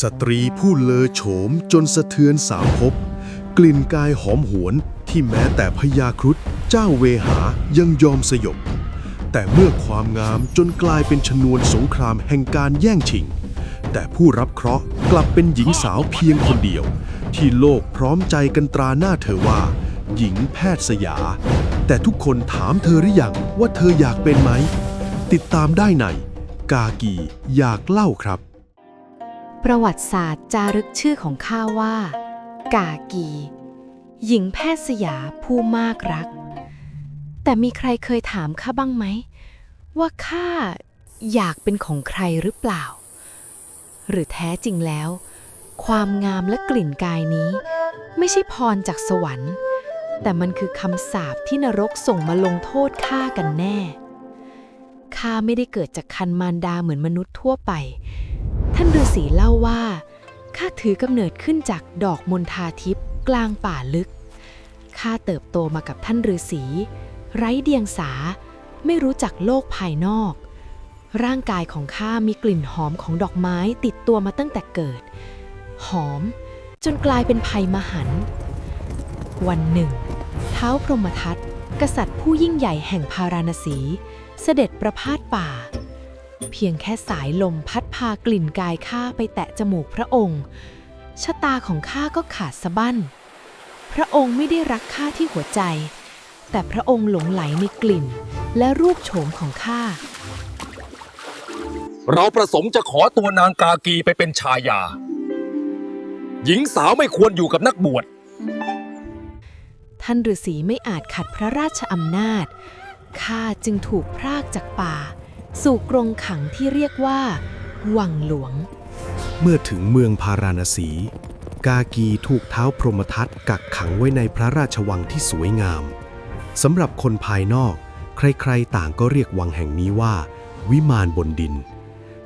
สตรีผู้เลอโฉมจนสะเทือนสามภพกลิ่นกายหอมหวนที่แม้แต่พญาครุฑเจ้าเวหายังยอมสยบ แต่เมื่อความงามจนกลายเป็นชนวนสงครามแห่งการแย่งชิง แต่ผู้รับเคราะห์กลับเป็นหญิงสาวเพียงคนเดียว ที่โลกพร้อมใจกันตราหน้าเธอว่า หญิงแพทย์สยา แต่ทุกคนถามเธอหรือยังว่าเธออยากเป็นไหม ติดตามได้ในกากีอยากเล่าครับ ประวัติศาสตร์จารึกชื่อของข้าว่า กากี หญิงแพทย์สยาผู้มากรัก แต่มีใครเคยถามข้าบ้างไหม ว่าข้าอยากเป็นของใครหรือเปล่า หรือแท้จริงแล้ว ความงามและกลิ่นกายนี้ ไม่ใช่พรจากสวรรค์ แต่มันคือคำสาปที่นรกส่งมาลงโทษข้ากันแน่ข้าไม่ได้เกิดจากคันมารดาเหมือนมนุษย์ทั่วไป ท่านฤาษีเล่าว่าข้าถือกำเนิดขึ้นจากดอกมณฑาทิพย์กลางป่าลึกข้าเติบโตมากับท่านฤาษีไร้เดียงสา ไม่รู้จักโลกภายนอก ร่างกายของข้ามีกลิ่นหอมของดอกไม้ติดตัวมาตั้งแต่เกิด หอมจนกลายเป็นภัยมหันต์วันหนึ่ง เท้าพรหมทัตกษัตริย์ผู้ยิ่งใหญ่แห่งพาราณสี เสด็จประพาสป่า เพียงแค่สายลมพัดพากลิ่นกายข้าไปแตะจมูกพระองค์ ชะตาของข้าก็ขาดสะบั้น พระองค์ไม่ได้รักข้าที่หัวใจ แต่พระองค์หลงไหลในกลิ่น และรูปโฉมของข้า เราประสงค์จะขอตัวนางกากีไปเป็นชายา หญิงสาวไม่ควรอยู่กับนักบวช ท่านฤาษีไม่อาจขัดพระราชอำนาจ ข้าจึงถูกพรากจากป่า สู่กรงขังที่เรียกว่า วังหลวง เมื่อถึงเมืองพาราณสี กากีถูกเท้าพรหมทัตกักขังไว้ในพระราชวังที่สวยงามสำหรับคนภายนอก ใครๆ ต่างก็เรียกวังแห่งนี้ว่า วิมานบนดิน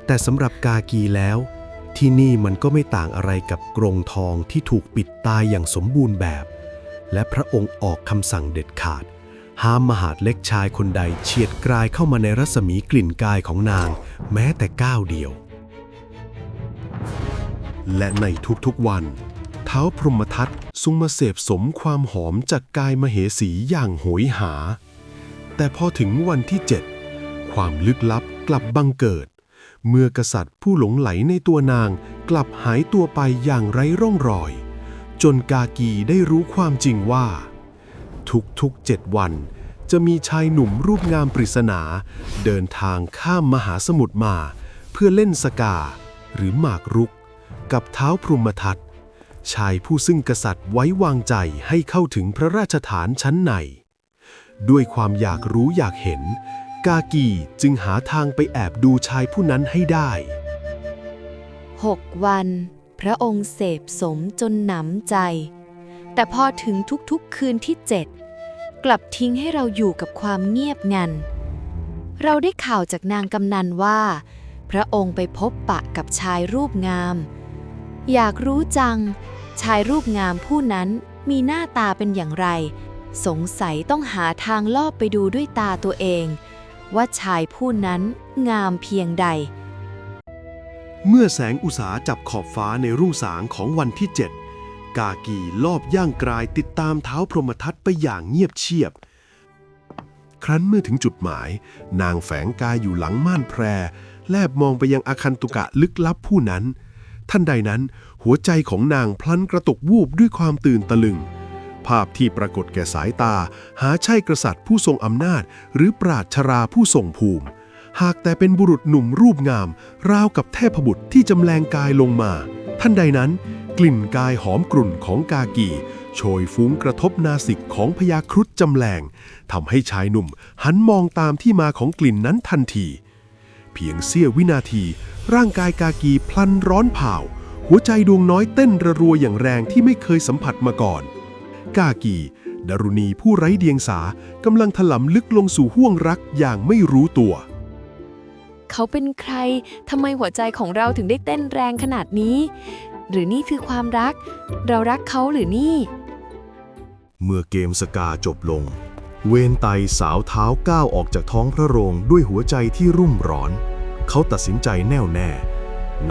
แต่สำหรับกากีแล้ว ที่นี่มันก็ไม่ต่างอะไรกับกรงทองที่ถูกปิดตายอย่างสมบูรณ์แบบ และพระองค์ออกคำสั่งเด็ดขาด ห้ามมหาดเล็กชายคนใดเฉียดกลายเข้ามาในรัศมีกลิ่นกายของนาง แม้แต่ก้าวเดียว และในทุกๆวันเท้าพรหมทัตทรงมาเสพสมความหอมจากกายมเหสีอย่างโหยหา แต่พอถึงวันที่เจ็ดความลึกลับกลับบังเกิด เมื่อกษัตริย์ผู้หลงไหลในตัวนางกลับหายตัวไปอย่างไร้ร่องรอย จนกากีได้รู้ความจริงว่า ทุกๆเจ็ดวัน จะมีชายหนุ่มรูปงามปริศนา เดินทางข้ามมหาสมุทรมา เพื่อเล่นสกา หรือหมากรุก กับเท้าพรหมทัตชายผู้ซึ่งกษัตริย์ไว้วางใจให้เข้าถึงพระราชฐานชั้นใน ด้วยความอยากรู้อยากเห็น กากีจึงหาทางไปแอบดูชายผู้นั้นให้ได้หกวัน พระองค์เสพสมจนหนำใจ แต่พอถึงทุกๆคืนที่เจ็ด กลับทิ้งให้เราอยู่กับความเงียบงัน เราได้ข่าวจากนางกำนันว่า พระองค์ไปพบปะกับชายรูปงาม อยากรู้จัง ชายรูปงามผู้นั้นมีหน้าตาเป็นอย่างไร สงสัยต้องหาทางลอบไปดูด้วยตาตัวเอง ว่าชายผู้นั้นงามเพียงใด เมื่อแสงอุสาจับขอบฟ้าในรุ่งสางของวันที่7 กากีลอบย่างกรายติดตามเท้าพรหมทัตไปอย่างเงียบเชียบ ครั้นเมื่อถึงจุดหมาย นางแฝงกายอยู่หลังม่านแพร แลบมองไปยังอาคันตุกะลึกลับผู้นั้น ท่านใดนั้น หัวใจของนางพลันกระตุกวูบด้วยความตื่นตะลึง ภาพที่ปรากฏแก่สายตา หาใช่กษัตริย์ผู้ทรงอำนาจ หรือปราชชราผู้ทรงภูมิ หากแต่เป็นบุรุษหนุ่มรูปงาม ราวกับเทพบุตรที่จำแรงกายลงมา ท่านใดนั้น กลิ่นกายหอมกรุ่นของกากีโชยฟุ้งกระทบนาสิกของพญาครุฑจำแรงทำให้ชายหนุ่มหันมองตามที่มาของกลิ่นนั้นทันที เพียงเสี้ยววินาที ร่างกายกากีพลันร้อนเผาหัวใจดวงน้อยเต้นระรัวอย่างแรงที่ไม่เคยสัมผัสมาก่อน กากีดารุณีผู้ไร้เดียงสากำลังถลำลึกลงสู่ห้วงรักอย่างไม่รู้ตัว เขาเป็นใครทำไมหัวใจของเราถึงได้เต้นแรงขนาดนี้ หรือนี่คือความรัก เรารักเขาหรือนี่ เมื่อเกมสกาจบลง เวนไตสาวเท้าก้าวออกจากท้องพระโรงด้วยหัวใจที่รุ่มร้อน เขาตัดสินใจแน่วแน่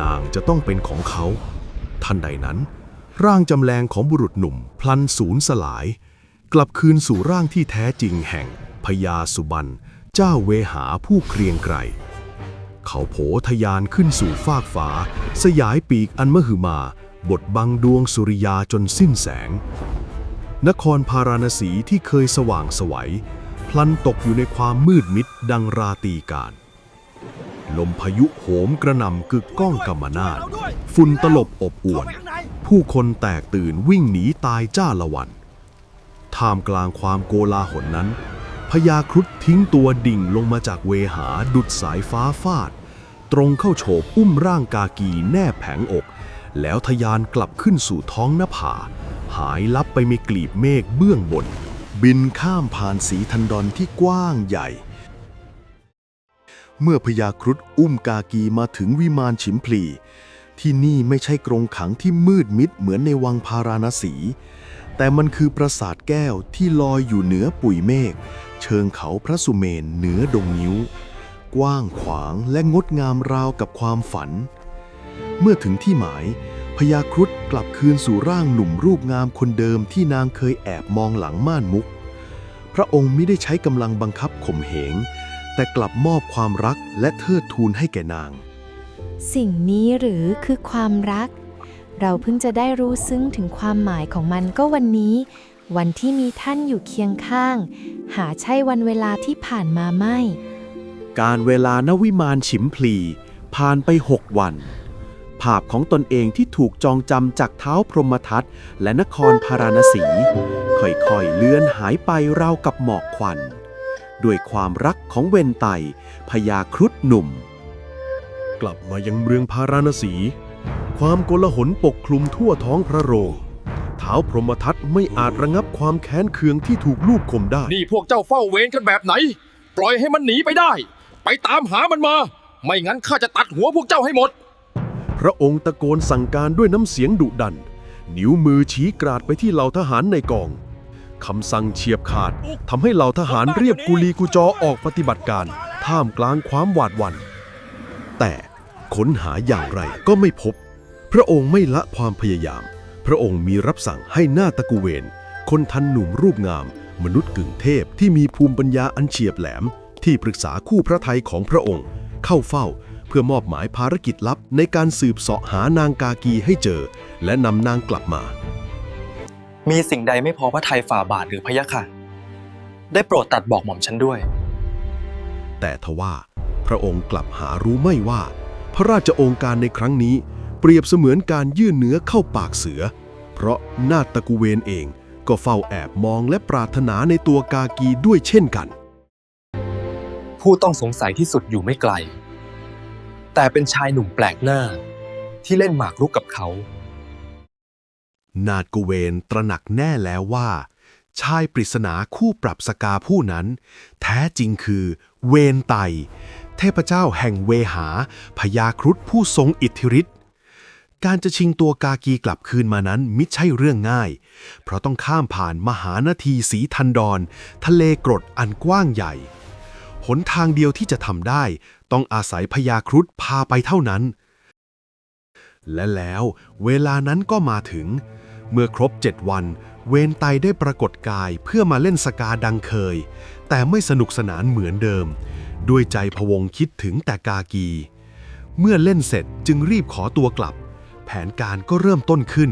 นางจะต้องเป็นของเขา ทันใดนั้น ร่างจำแรงของบุรุษหนุ่ม พลันสูญสลาย กลับคืนสู่ร่างที่แท้จริงแห่งพญาสุบรรณเจ้าเวหาผู้เกรียงไกร เขาโผทะยานขึ้นสู่ฟากฟ้า สยายปีกอันมหึมา บดบังดวงสุริยาจนสิ้นแสง นครพาราณสีที่เคยสว่างสวัย พลันตกอยู่ในความมืดมิดดังราตีการ ลมพายุโหมกระหน่ำกึกก้องกำมนาดฝุ่นตลบอบอวน ผู้คนแตกตื่นวิ่งหนีตายจ้าละวันท่ามกลางความโกลาหลนั้น พญาครุฑทิ้งตัวดิ่งลงมาจากเวหาดุดสายฟ้าฟาด ตรงเข้าโฉบอุ้มร่างกากีแนบแผงอก แล้วทะยานกลับขึ้นสู่ท้องน้าหายลับไปมีกลีบเมฆเบื้องบน บินข้ามผ่านสีทันดอนที่กว้างใหญ่ เมื่อพญาครุฑอุ้มกากีมาถึงวิมานฉิมพลี ที่นี่ไม่ใช่กรงขังที่มืดมิดเหมือนในวังพาราณสี แต่มันคือปราสาทแก้วที่ลอยอยู่เหนือปุยเมฆ เชิงเขาพระสุเมนเหนือดงนิ้ว กว้างขวางและงดงามราวกับความฝัน เมื่อถึงที่หมายพญาครุฑกลับคืนสู่ร่างหนุ่มรูปงามคนเดิมที่นางเคยแอบมองหลังม่านมุก พระองค์ไม่ได้ใช้กำลังบังคับข่มเหง แต่กลับมอบความรักและเทิดทูนให้แก่นาง สิ่งนี้หรือคือความรัก เราเพิ่งจะได้รู้ซึ้งถึงความหมายของมันก็วันนี้ วันที่มีท่านอยู่เคียงข้าง หาใช่วันเวลาที่ผ่านมาไม่ การเวลานวิมานฉิมพลี ผ่านไปหกวัน ภาพของตนเองที่ถูกจองจำจากเท้าพรหมทัตและนครพาราณสี ค่อยๆเลือนหายไปราวกับหมอกควัน ด้วยความรักของเวนไตพญาครุฑหนุ่ม กลับมายังเมืองพาราณสี ความโกลาหลปกคลุมทั่วท้องพระโรงเท้าพรหมทัตไม่อาจระงับความแค้นเคืองที่ถูกลูบข่มได้ นี่พวกเจ้าเฝ้าเวรกันแบบไหน ปล่อยให้มันหนีไปได้ ไปตามหามันมา ไม่งั้นข้าจะตัดหัวพวกเจ้าให้หมด พระองค์ตะโกนสั่งการด้วยน้ำเสียงดุดัน นิ้วมือชี้กราดไปที่เหล่าทหารในกองคำสั่งเฉียบขาดทำให้เหล่าทหารเรียบกุลีกุจอออกปฏิบัติการ ท่ามกลางความหวาดหวัน่นแต่ค้นหาอย่างไรก็ไม่พบ พระองค์ไม่ละความพยายาม พระองค์มีรับสั่งให้หน้าตะกุเวน คนทันหนุ่มรูปงาม มนุษย์กึ่งเทพที่มีภูมิปัญญาอันเฉียบแหลม ที่ปรึกษาคู่พระไทยของพระองค์ เข้าเฝ้าเพื่อมอบหมายภารกิจลับในการสืบเสาะหานางกากีให้เจอ และนำนางกลับมา มีสิ่งใดไม่พอพระทัยฝ่าบาทหรือพะยะค่ะ ได้โปรดตัดบอกหม่อมฉันด้วย แต่ทว่า พระองค์กลับหารู้ไม่ว่า พระราชโองการในครั้งนี้ เปรียบเสมือนการยื่นเนื้อเข้าปากเสือ เพราะนาฏตะกุเวนเองก็เฝ้าแอบมองและปรารถนาในตัวกากีด้วยเช่นกัน ผู้ต้องสงสัยที่สุดอยู่ไม่ไกล แต่เป็นชายหนุ่มแปลกหน้า ที่เล่นหมากรุกกับเขา นาดกุเวนตระหนักแน่แล้วว่า ชายปริศนาคู่ปรับสกาผู้นั้น แท้จริงคือเวนไต เทพเจ้าแห่งเวหาพญาครุฑผู้ทรงอิทธิฤทธิ์ การจะชิงตัวกากีกลับคืนมานั้นมิใช่เรื่องง่าย เพราะต้องข้ามผ่านมหานาทีสีทันดอน ทะเลกรดอันกว้างใหญ่ หนทางเดียวที่จะทำได้ ต้องอาศัยพญาครุฑพาไปเท่านั้น และแล้วเวลานั้นก็มาถึง เมื่อครบเจ็ดวัน เวนไตได้ปรากฏกายเพื่อมาเล่นสกาดังเคย แต่ไม่สนุกสนานเหมือนเดิม ด้วยใจพวงคิดถึงแต่กากี เมื่อเล่นเสร็จจึงรีบขอตัวกลับ แผนการก็เริ่มต้นขึ้น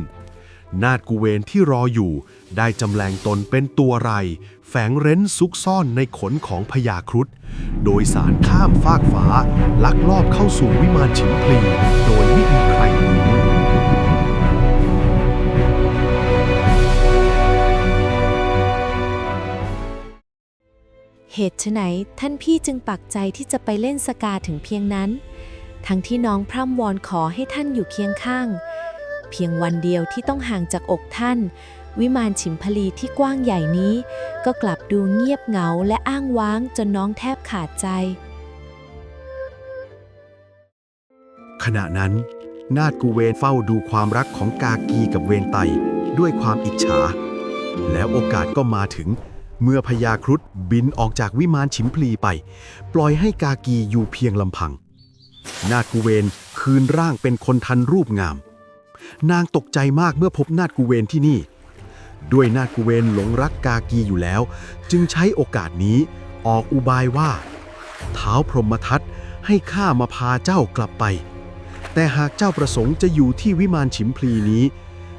นาดกูเวนที่รออยู่ ได้จำแรงตนเป็นตัวไร แฝงเร้นซุกซ่อนในขนของพญาครุฑโดยสารข้ามฟากฟ้า ลักลอบเข้าสู่วิมานฉิมพลี โดยไม่มีใครรู้เหตุไฉนท่านพี่จึงปักใจที่จะไปเล่นสกาถึงเพียงนั้น ทั้งที่น้องพร่ำวอนขอให้ท่านอยู่เคียงข้าง เพียงวันเดียวที่ต้องห่างจากอกท่าน วิมานฉิมพลีที่กว้างใหญ่นี้ ก็กลับดูเงียบเหงาและอ้างว้างจนน้องแทบขาดใจ ขณะนั้น นาดกูเวนเฝ้าดูความรักของกากีกับเวนไตด้วยความอิจฉา แล้วโอกาสก็มาถึง เมื่อพญาครุฑบินออกจากวิมานฉิมพลีไป ปล่อยให้กากีอยู่เพียงลำพัง นาดกูเวนคืนร่างเป็นคนทันรูปงาม นางตกใจมากเมื่อพบนาดกุเวนที่นี่ ด้วยนาดกุเวนหลงรักกากีอยู่แล้ว จึงใช้โอกาสนี้ออกอุบายว่า เท้าพรหมทัตให้ข้ามาพาเจ้ากลับไป แต่หากเจ้าประสงค์จะอยู่ที่วิมานฉิมพลีนี้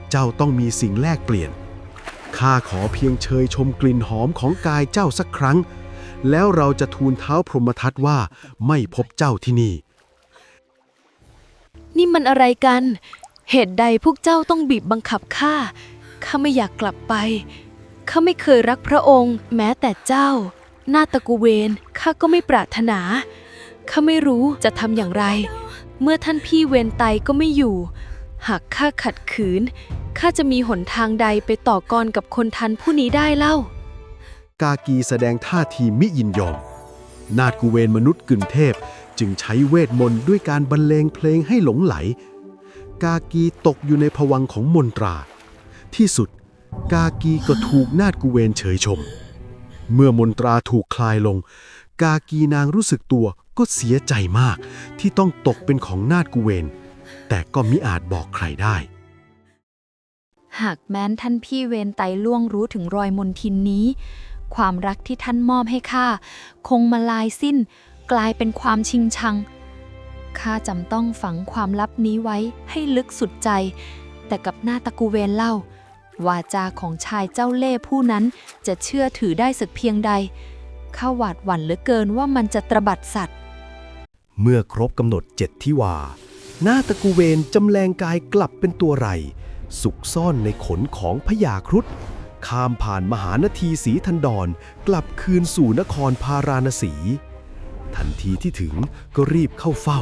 เจ้าต้องมีสิ่งแลกเปลี่ยนข้าขอเพียงเชยชมกลิ่นหอมของกายเจ้าสักครั้ง แล้วเราจะทูลเท้าพรหมทัตว่าไม่พบเจ้าที่นี่ นี่มันอะไรกัน เหตุใดพวกเจ้าต้องบีบบังคับข้า ข้าไม่อยากกลับไป ข้าไม่เคยรักพระองค์ แม้แต่เจ้า หน้าตะกุเวนข้าก็ไม่ปรารถนา ข้าไม่รู้จะทำอย่างไร เมื่อท่านพี่เวนไตก็ไม่อยู่ หากข้าขัดขืน ข้าจะมีหนทางใดไปต่อกรกับคนทันผู้นี้ได้เล่า กากีแสดงท่าทีมิยินยอม นาดกุเวนมนุษย์กึ่งเทพ จึงใช้เวทมนต์ด้วยการบรรเลงเพลงให้หลงไหล กากีตกอยู่ในภวังของมนตรา ที่สุดกากีก็ถูกนาดกุเวนเฉยชม เมื่อมนตราถูกคลายลง กากีนางรู้สึกตัวก็เสียใจมากที่ต้องตกเป็นของนาดกุเวน แต่ก็มิอาจบอกใครได้ หากแม้นท่านพี่เวนไตล่วงรู้ถึงรอยมนทินนี้ ความรักที่ท่านมอบให้ข้าคงมาลายสิ้น กลายเป็นความชิงชัง ข้าจำต้องฝังความลับนี้ไว้ให้ลึกสุดใจ แต่กับหน้าตะกูเวนเล่า วาจาของชายเจ้าเล่ห์ผู้นั้นจะเชื่อถือได้สักเพียงใด ข้าหวาดหวั่นเหลือเกินว่ามันจะตระบัดสัตว์ เมื่อครบกำหนดเจ็ดที่วา หน้าตะกูเวนจำแรงกายกลับเป็นตัวไรสุกซ่อนในขนของพญาครุฑข้ามผ่านมหานาทีสีทันดรกลับคืนสู่นครพาราณสี ทันทีที่ถึงก็รีบเข้าเฝ้า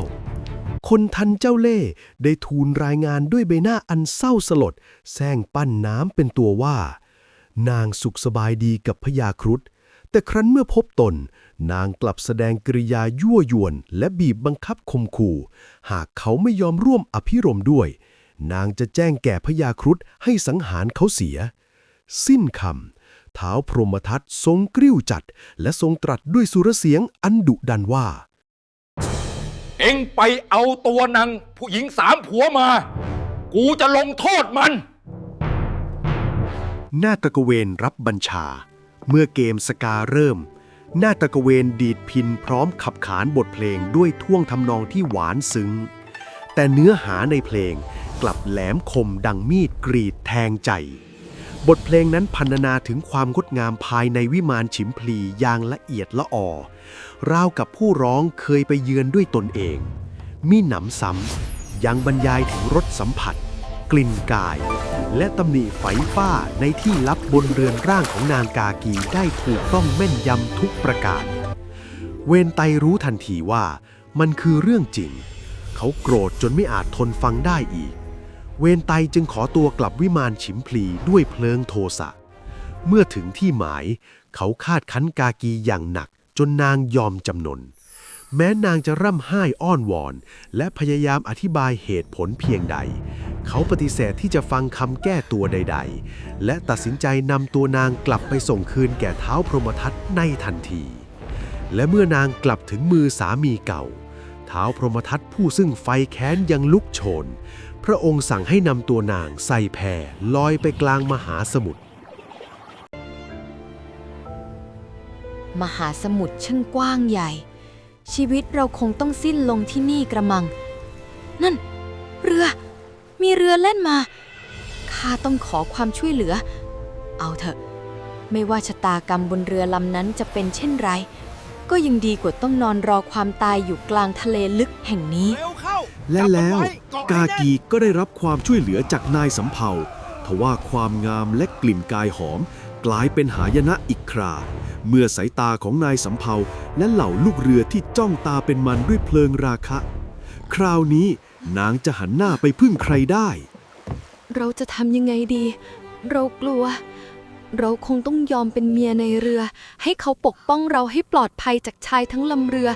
คนทันเจ้าเล่ห์ได้ทูลรายงานด้วยใบหน้าอันเศร้าสลดแซงปั้นน้ำเป็นตัวว่า นางสุขสบายดีกับพญาครุฑแต่ครั้นเมื่อพบตน นางกลับแสดงกริยายั่วยวน และบีบบังคับข่มขู่หากเขาไม่ยอมร่วมอภิรมด้วย นางจะแจ้งแก่พญาครุฑให้สังหารเขาเสีย สิ้นคำ ท้าวพรหมทัตทรงกริ้วจัด และทรงตรัสด้วยสุรเสียงอันดุดันว่า เอ็งไปเอาตัวนางผู้หญิงสามผัวมา กูจะลงโทษมันนาตกเวนรับบัญชา เมื่อเกมสกาเริ่มนาตกเวนดีดพินพร้อมขับขานบทเพลงด้วยท่วงทำนองที่หวานซึ้ง แต่เนื้อหาในเพลงกลับแหลมคมดังมีดกรีดแทงใจ บทเพลงนั้นพรรณนาถึงความงดงามภายในวิมานฉิมพลีอย่างละเอียดละออราวกับผู้ร้องเคยไปเยือนด้วยตนเอง มีหนำซ้ำยังบรรยายถึงรสสัมผัส กลิ่นกาย และตำหนิไฝฟ้าในที่ลับบนเรือนร่างของนางกากีได้ถูกต้องแม่นยำทุกประการ เวนไตรู้ทันทีว่ามันคือเรื่องจริง เขาโกรธจนไม่อาจทนฟังได้อีก เวนไตจึงขอตัวกลับวิมานฉิมพลีด้วยเพลิงโทสะ เมื่อถึงที่หมาย เขาคาดคั้นกากีอย่างหนักจนนางยอมจำนน แม้นางจะร่ำไห้อ้อนวอน และพยายามอธิบายเหตุผลเพียงใด เขาปฏิเสธที่จะฟังคำแก้ตัวใด ๆ และตัดสินใจนำตัวนางกลับไปส่งคืนแก่เท้าพรหมทัตในทันที และเมื่อนางกลับถึงมือสามีเก่า เท้าพรหมทัตผู้ซึ่งไฟแค้นยังลุกโชน พระองค์สั่งให้นำตัวนางใส่แพลอยไปกลางมหาสมุทร มหาสมุทรช่างกว้างใหญ่ ชีวิตเราคงต้องสิ้นลงที่นี่กระมัง นั่น เรือ มีเรือเล่นมา ข้าต้องขอความช่วยเหลือ เอาเถอะ ไม่ว่าชะตากรรมบนเรือลำนั้นจะเป็นเช่นไร ก็ยังดีกว่าต้องนอนรอความตายอยู่กลางทะเลลึกแห่งนี้ และแล้วกากีก็ได้รับความช่วยเหลือจากนายสำเภาทว่าความงามและกลิ่นกายหอม กลายเป็นหายนะอีกครา เมื่อสายตาของนายสำเภาและเหล่าลูกเรือที่จ้องตาเป็นมันด้วยเพลิงราคะ คราวนี้นางจะหันหน้าไปพึ่งใครได้ เราจะทำยังไงดี เรากลัว เราคงต้องยอมเป็นเมียในเรือ ให้เขาปกป้องเราให้ปลอดภัยจากชายทั้งลำเรือ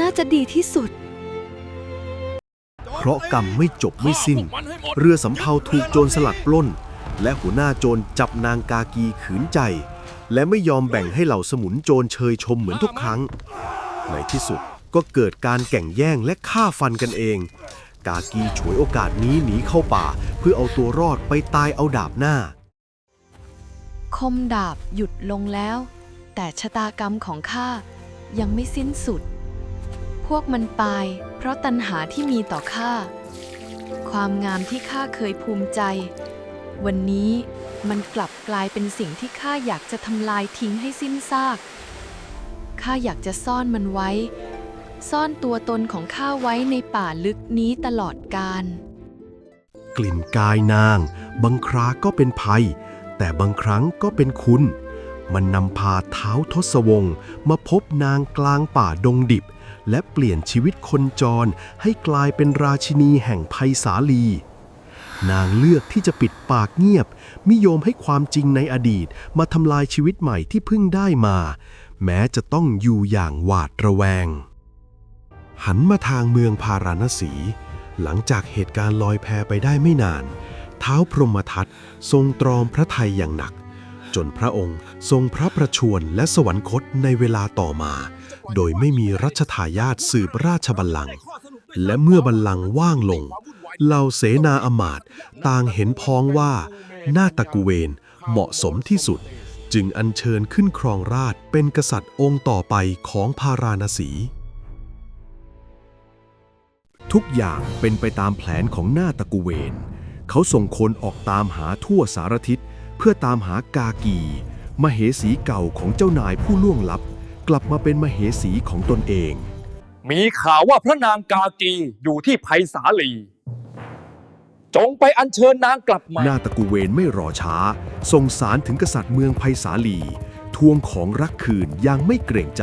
น่าจะดีที่สุด เพราะกรรมไม่จบไม่สิ้น เรือสำเภาถูกโจรสลัดปล้น และหัวหน้าโจรจับนางกากีขืนใจ และไม่ยอมแบ่งให้เหล่าสมุนโจรเชยชมเหมือนทุกครั้ง ในที่สุดก็เกิดการแก่งแย่งและฆ่าฟันกันเอง กากีฉวยโอกาสนี้หนีเข้าป่า เพื่อเอาตัวรอดไปตายเอาดาบหน้า คมดาบหยุดลงแล้ว แต่ชะตากรรมของข้ายังไม่สิ้นสุด พวกมันตาย เพราะตัณหาที่มีต่อข้า ความงามที่ข้าเคยภูมิใจ วันนี้มันกลับกลายเป็นสิ่งที่ข้าอยากจะทำลายทิ้งให้สิ้นซาก ข้าอยากจะซ่อนมันไว้ ซ่อนตัวตนของข้าไว้ในป่าลึกนี้ตลอดกาล กลิ่นกายนาง บางคราก็เป็นภัย แต่บางครั้งก็เป็นคุณ มันนำพาเท้าทศวงศ์มาพบนางกลางป่าดงดิบ และเปลี่ยนชีวิตคนจรให้กลายเป็นราชินีแห่งภัยสาลี นางเลือกที่จะปิดปากเงียบ มิยอมให้ความจริงในอดีตมาทำลายชีวิตใหม่ที่เพิ่งได้มา แม้จะต้องอยู่อย่างหวาดระแวง หันมาทางเมืองพาราณสี หลังจากเหตุการณ์ลอยแพไปได้ไม่นาน เท้าพรหมทัตทรงตรอมพระไทยอย่างหนักจนพระองค์ทรงพระประชวรและสวรรคตในเวลาต่อมา โดยไม่มีรัชทายาทสืบราชบัลลังก์และเมื่อบัลลังก์ว่างลง เหล่าเสนาอมาตย์ต่างเห็นพ้องว่านาตะกุเวนเหมาะสมที่สุด จึงอัญเชิญขึ้นครองราชเป็นกษัตริย์องค์ต่อไปของพาราณสี ทุกอย่างเป็นไปตามแผนของนาตะกุเวน เขาส่งคนออกตามหาทั่วสารทิศ เพื่อตามหากากี มเหสีเก่าของเจ้านายผู้ล่วงลับ กลับมาเป็นมเหสีของตนเอง มีข่าวว่าพระนางกากีอยู่ที่ไผ่สาลี จงไปอัญเชิญนางกลับมา นาตะกุเวนไม่รอช้า ส่งสารถึงกษัตริย์เมืองไผ่สาลี ทวงของรักคืนอย่างไม่เกรงใจ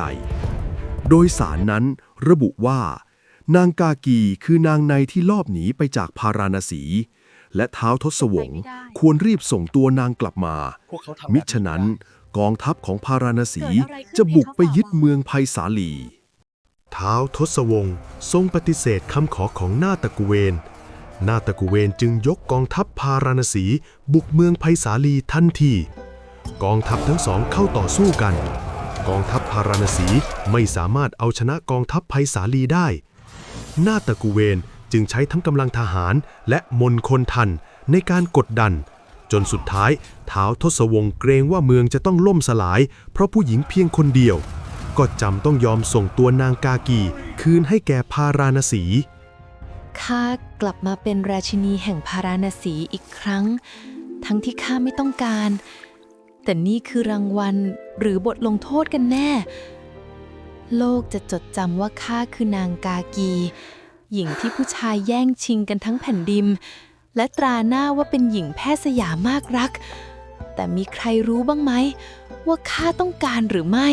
โดยสารนั้นระบุว่า นางกากีคือนางในที่ลอบหนีไปจากพาราณสี และเท้าวทศวงศ์ควรรีบส่งตัวนางกลับมาพวกเขาทำแบบมิฉะนั้น กองทัพของพาราณสีจะบุกไปยึดเมืองไผ่สาลี ท้าวทศวงศ์ทรงปฏิเสธคำขอของนาตะกุเวน นาตะกุเวนจึงยกกองทัพพาราณสีบุกเมืองไผ่สาลีทันที กองทัพทั้งสองเข้าต่อสู้กัน กองทัพพาราณสีไม่สามารถเอาชนะกองทัพไผ่สาลีได้ นาตะกุเวนจึงใช้ทั้งกำลังทหารและมนคนทันในการกดดันจ นสุดท้ายท้าวทศวงศ์เกรงว่าเมืองจะต้องล่มสลาย เพราะผู้หญิงเพียงคนเดียว ก็จำต้องยอมส่งตัวนางกากี คืนให้แก่พาราณสี ข้ากลับมาเป็นราชินีแห่งพาราณสีอีกครั้ง ทั้งที่ข้าไม่ต้องการ แต่นี่คือรางวัลหรือบทลงโทษกันแน่ โลกจะจดจำว่าข้าคือนางกากี หญิงที่ผู้ชายแย่งชิงกันทั้งแผ่นดิน และตราหน้าว่าเป็นหญิงแพทย์สยามมากรัก แต่มีใครรู้บ้างไหม ว่าข้าต้องการหรือไม่